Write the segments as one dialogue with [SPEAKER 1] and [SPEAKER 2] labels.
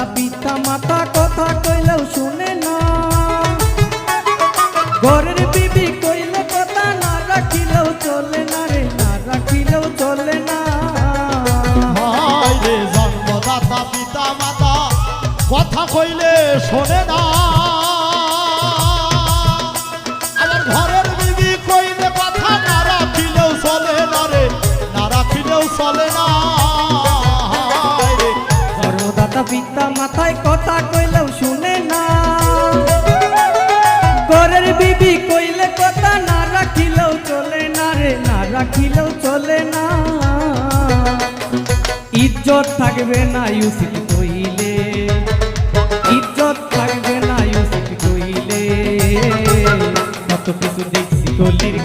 [SPEAKER 1] জন্মদাতা পিতা মাতা কথা কইলেও শুনে না। ঘরের বিবি কইলে, কথা না রাখিলেও চলে না রে, না রাখিলেও চলে না।
[SPEAKER 2] জন্মদাতা পিতা মাতা, কথা কইলে শোনে না।
[SPEAKER 1] পিতা মাথায় কথা কইলেও শুনে না। ঘরের বিবি কইলে কথা না রাখিলেও চলে না রে, না রাখিলেও চলে না। ইজ্জত থাকবে না ইউসিফ কইলে। ইজ্জত থাকবে না ইউসিফ কইলে। কত কিছু দেখছি গলির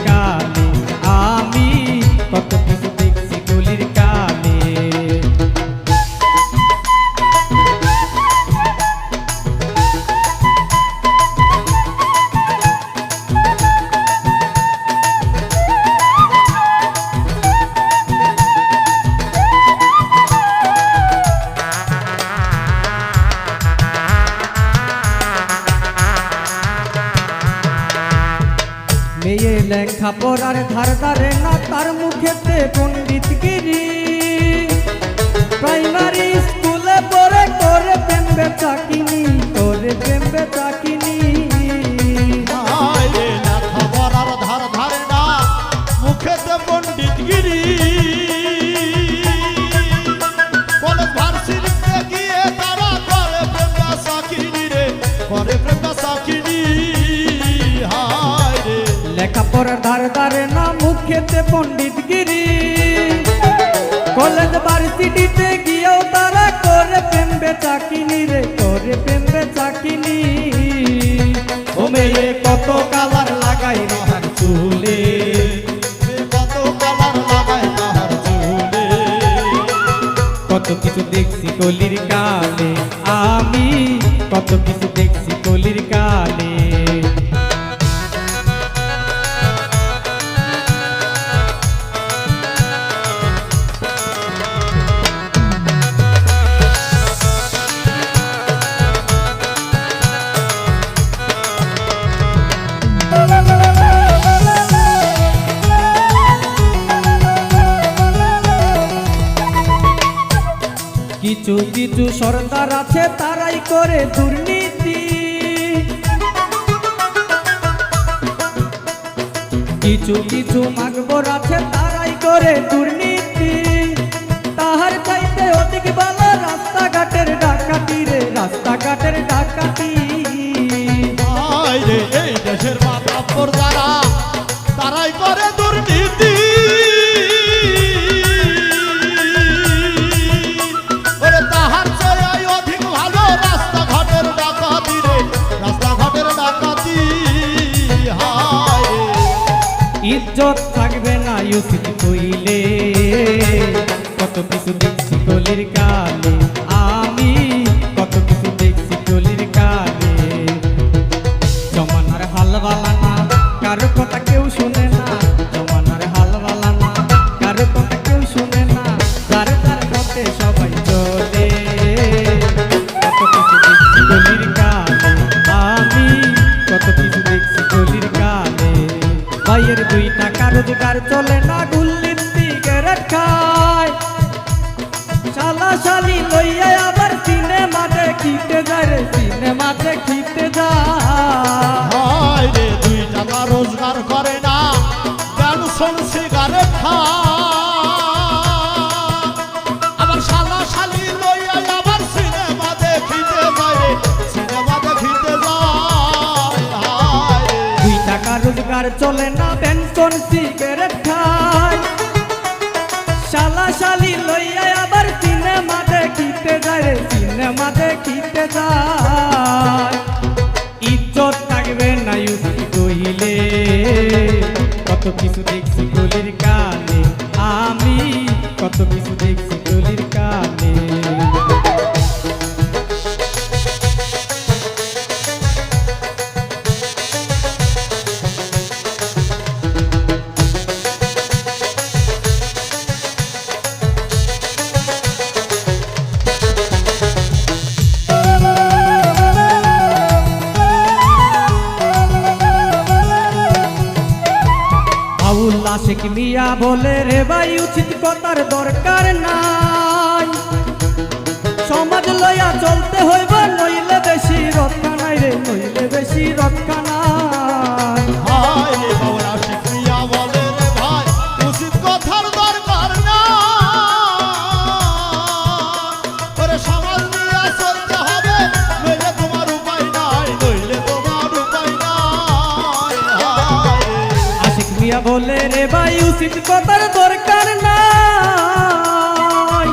[SPEAKER 2] রে
[SPEAKER 1] লেখা পড়ার ধার ধারে না, মুখেতে পণ্ডিত গিরি। কলেজ ভার্সিটিতে গিয়েও তারা করে প্রেম বেচাকিনি রে, করে প্রেম বেচাকিনি ও কত কালার লাগাই রহার চুলে।
[SPEAKER 2] কত কালার লাগায় তাহার চুলে
[SPEAKER 1] কত কিছু দেখছি কলির কালে আমি কত কিছু কিছু সরকার আছে, তারাই করে দুর্নীতি। কিছু কিছু মাগবর আছে, তারাই করে দুর্নীতি। তাহার চাইতে অধিক ভালো রাস্তাঘাটের ডাকাতি রে, রাস্তাঘাটের ডাকাতি।
[SPEAKER 2] এই দেশের মাতাব্বর যারা।
[SPEAKER 1] ইজ্জত থাকবে না ইউসিফ কইলে কত কিছু দেখছি গলির কানে। আমি কত কিছু দেখছি বলে রে ভাই, উচিত কথার দরকার নাই। সমাজ লইয়া চলতে হইব, নইলে বেশি রক্ষা নাই রে, নইলে বেশি রক্ষা
[SPEAKER 2] বলে রে ভাই উচিত কথার দরকার নাই।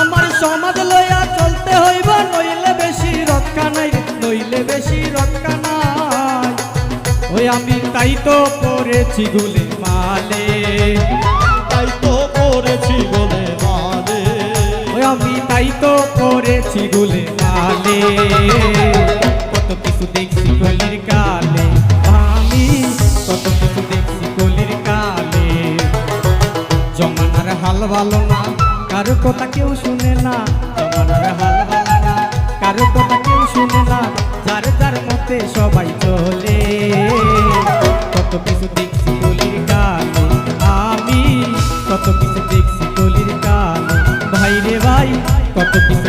[SPEAKER 1] আমার সমাজ লইয়া চলতে হইব নইলে বেশি রক্ষা নাই নইলে বেশি রক্ষা নাই। ওই আমি তাই তো পড়েছি গুলে মালে।
[SPEAKER 2] তাই তো করেছি বলে মানে
[SPEAKER 1] ওই আমি তাই তো পড়েছি গুলে মালে। হাল ভালো না, কারও কথা কেউ শুনে না জমানার হাল ভালো না, কারও কথা কেউ শুনে না, যার যার মতে সবাই চলে। কত কিছু দেখছি তলির কালে আমি কত কিছু দেখছি তলির কালে ভাই রে ভাই, কত কিছু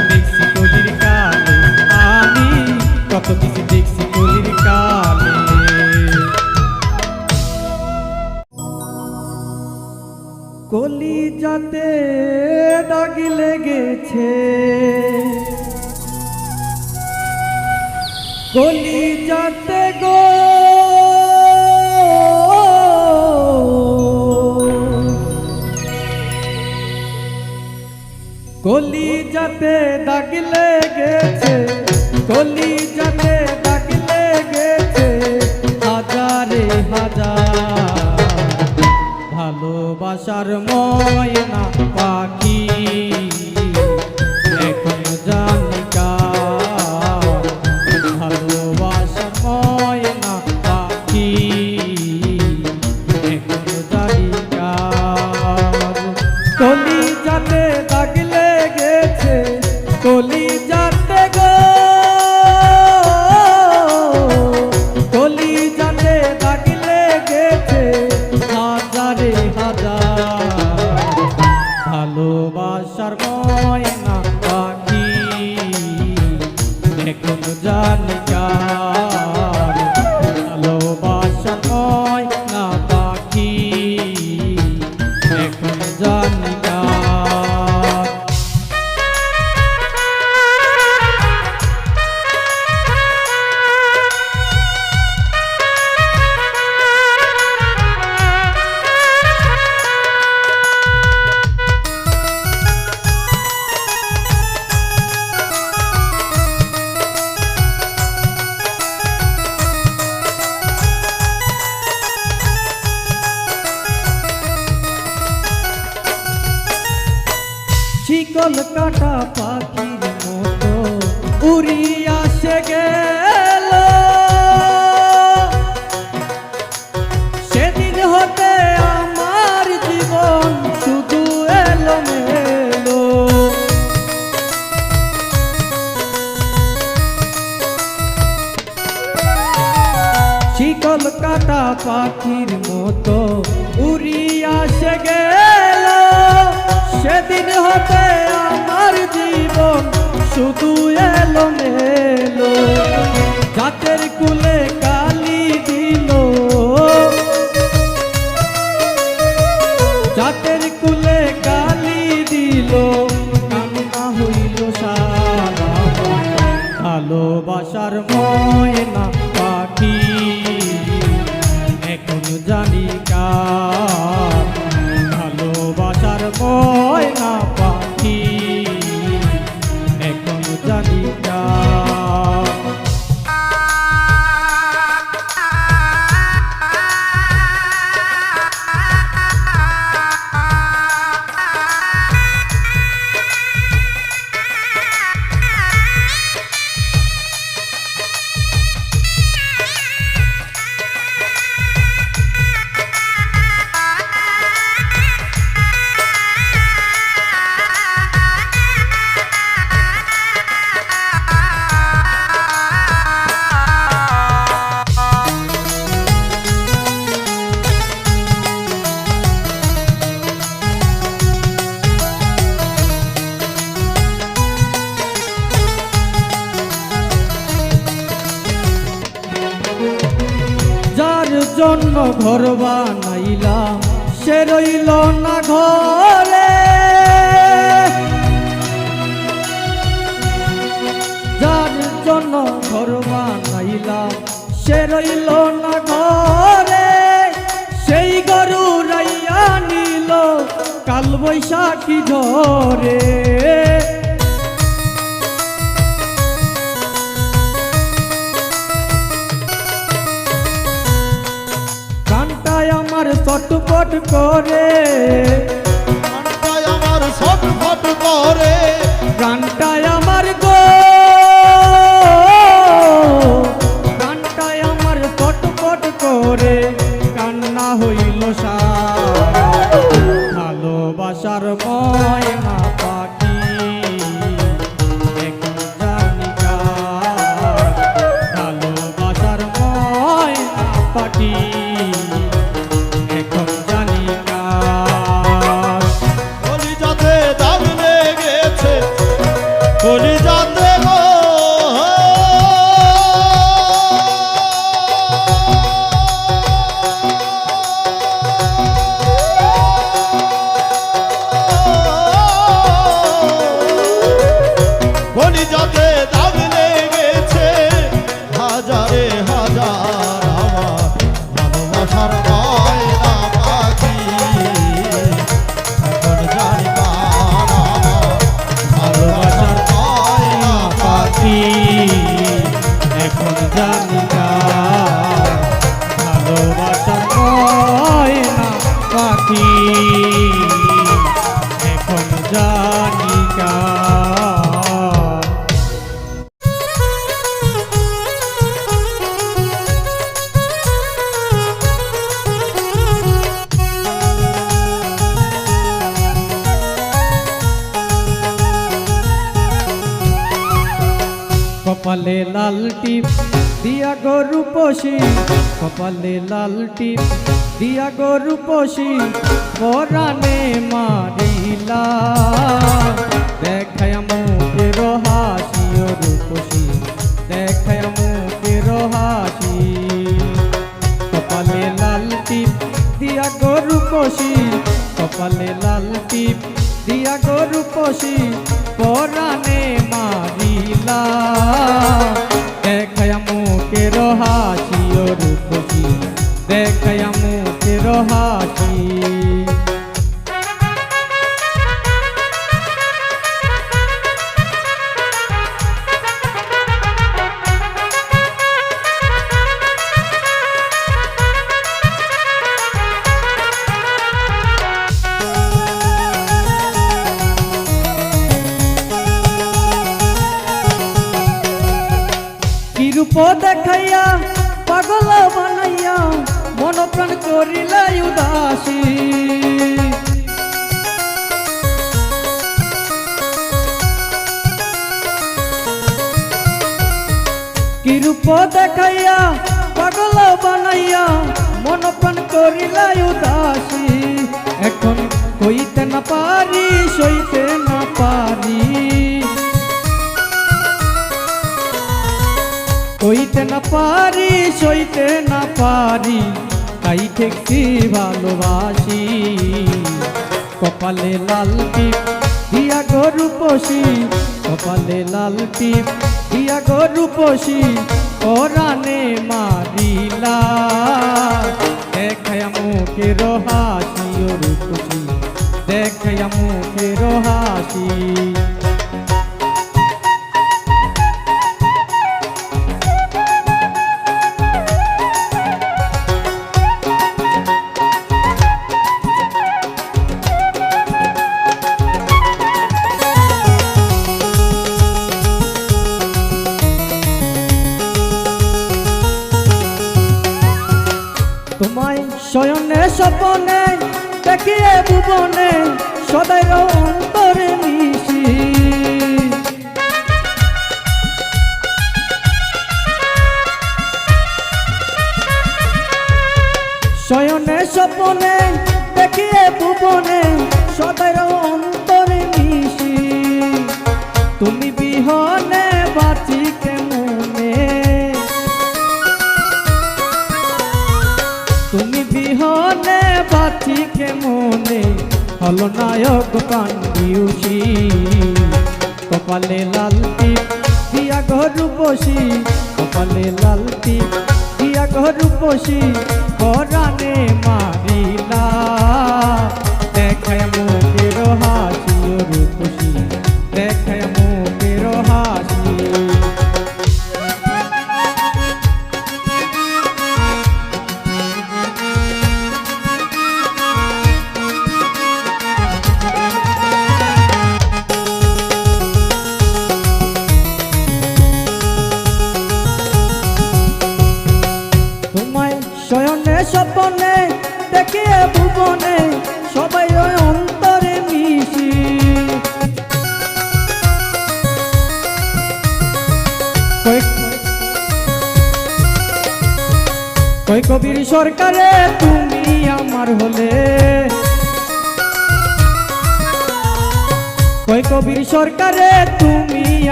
[SPEAKER 1] দাগ লেগেছে। কলি যাতে দিল ঘর বানাইলাম। সে রইল না ঘরে। যার জন্য ঘর বানাইলাম, সে রইল না ঘরে। সেই গরু রাইয়া নিল, কাল বৈশাখী ঝরে। চটপট করে।
[SPEAKER 2] আমার ছটফট করে।
[SPEAKER 1] লাল টিপ দিয়া গরু পশি পরানে মারিলা। দেখায় মুখে রহাসি ও রূপসী, দেখায় মুখে রহাসি কপালে লাল টিপ দিয়া গরু পশি, কপালে লাল টিপ দিয়া গরু পশি পরানে মারিলা। কি রূপ দেখাইয়া, পাগল বানাইয়া মন প্রাণ করিলা উদাসী। এখন হইতে না পারি, সইতে না পারি। কইতে না পারি, সইতে না পারি, তাই ঠেকছি ভালোবাসি। কপালে লাল দিয়া গরু পশি কপালে লাল টিপ দিয়া গরু পশি পরানে মারিলা। দেখায় মুখে রহাসি রূপসী। দেখায় মুখে রহাসি। স্বপনে দেখিয়ে ভুবনে সদাই অন্তরে মিশি। শয়নে স্বপনে দেখিয়ে ভুবনে খলনায়ক কান্দিউষি কপালে লালতি দিয়া ঘর বসি। কপালে লালতি দিয়া ঘর বসি। করানে মা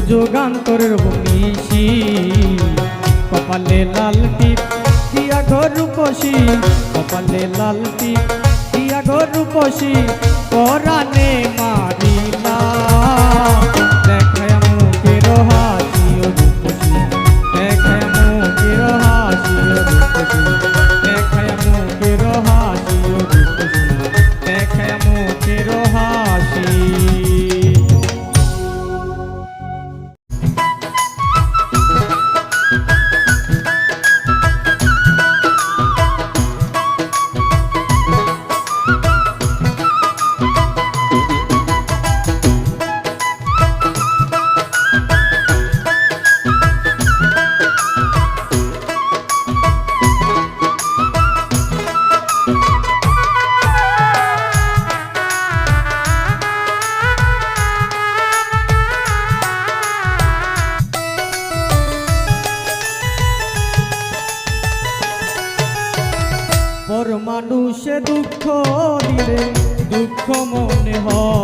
[SPEAKER 1] যুগান্তরের ভূমিষি কপালে লাল টিপ দিয়া ঘর রূপসি। কপালে লাল টিপ দিয়া ঘর রূপসী। পরানে মা দুঃখ দিলে দুঃখ মনে হয়।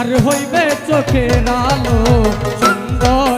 [SPEAKER 1] তোমার হইবে চোখের আলো সুন্দর